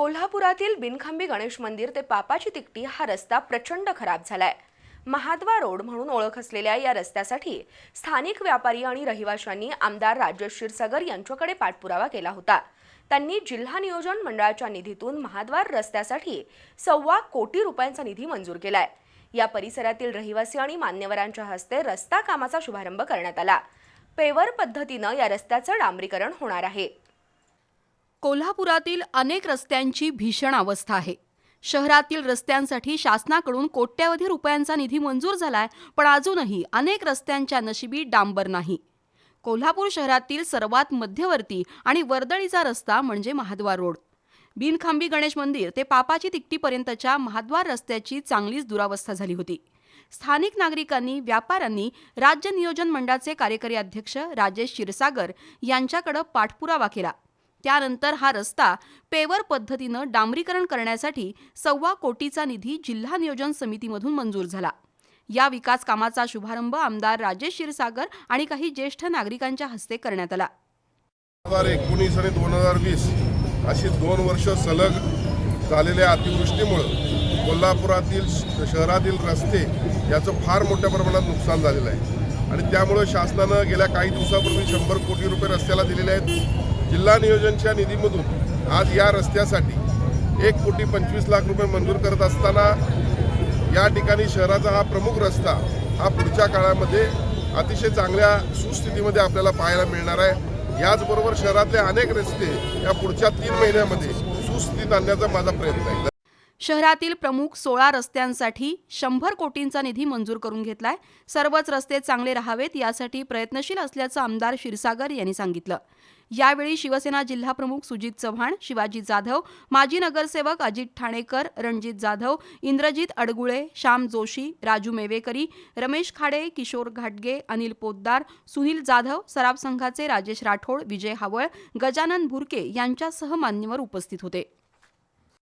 कोल्हापुरातील बिनखांबी गणेश मंदिर ते पापाची तिकटी हा रस्ता प्रचंड खराब झालाय. महाद्वा रोड म्हणून ओळख असलेल्या या रस्त्यासाठी स्थानिक व्यापारी आणि रहिवाशांनी आमदार राजेश क्षीरसागर यांच्याकडे पाठपुरावा केला होता. त्यांनी जिल्हा नियोजन मंडळाच्या निधीतून महाद्वार रस्त्यासाठी सव्वा कोटी रुपयांचा निधी मंजूर केलाय. या परिसरातील रहिवासी आणि मान्यवरांच्या हस्ते रस्ता कामाचा शुभारंभ करण्यात आला. पेवर पद्धतीनं या रस्त्याचं डांबरीकरण होणार आहे. कोल्हापुरातील अनेक रस्त्यांची भीषण अवस्था आहे. शहरातील रस्त्यांसाठी शासनाकडून कोट्यवधी रुपयांचा निधी मंजूर झालाय पण अजूनही अनेक रस्त्यांच्या नशिबी डांबर नाही. कोल्हापूर शहरातील सर्वात मध्यवर्ती आणि वर्दळीचा रस्ता म्हणजे महाद्वार रोड. बिनखांबी गणेश मंदिर ते पापाची तिकटीपर्यंतच्या महाद्वार रस्त्याची चांगलीच दुरावस्था झाली होती. स्थानिक नागरिकांनी व्यापाऱ्यांनी राज्य नियोजन मंडळाचे कार्यकारी अध्यक्ष राजेश क्षीरसागर यांच्याकडे पाठपुरावा केला. त्यानंतर हा रस्ता पेवर पद्धतीनं डांबरीकरण करण्यासाठी सव्वा कोटीचा निधी जिल्हा नियोजन समितीमधून मंजूर झाला. या विकास कामाचा शुभारंभ आमदार राजेश क्षीरसागर आणि काही ज्येष्ठ नागरिकांच्या हस्ते करण्यात आला. दोन हजार एकोणीस आणि दोन हजार वीस अशी दोन वर्ष सलग झालेल्या अतिवृष्टीमुळं कोल्हापुरातील शहरातील रस्ते याचं फार मोठ्या प्रमाणात नुकसान झालेलं आहे. आणि त्यामुळं शासनानं गेल्या काही दिवसापूर्वी शंभर कोटी रुपये रस्त्याला दिलेले आहेत. जिल्हा नियोजनच्या निधीमधून आज या रस्त्यासाठी एक कोटी पंचवीस लाख रुपये मंजूर करत असताना या ठिकाणी शहराचा हा प्रमुख रस्ता हा पुढच्या काळामध्ये अतिशय चांगल्या सुस्थितीमध्ये आपल्याला पाहायला मिळणार आहे. याचबरोबर शहरातले अनेक रस्ते या पुढच्या तीन महिन्यामध्ये सुस्थितीत आणण्याचा माझा प्रयत्न आहे. शहरातील प्रमुख सोळा रस्त्यांसाठी शंभर कोटींचा निधी मंजूर करून घेतलाय. सर्वच रस्ते चांगले राहावेत यासाठी प्रयत्नशील असल्याचं आमदार क्षीरसागर यांनी सांगितलं. यावेळी शिवसेना जिल्हाप्रमुख सुजित चव्हाण शिवाजी जाधव माजी नगरसेवक अजित ठाणेकर रणजित जाधव इंद्रजित अडगुळे श्याम जोशी राजू मेवेकरी रमेश खाडे किशोर घाटगे अनिल पोद्दार सुनील जाधव सराफ संघाचे राजेश राठोड विजय हावळ गजानन भुरके यांच्यासह मान्यवर उपस्थित होते.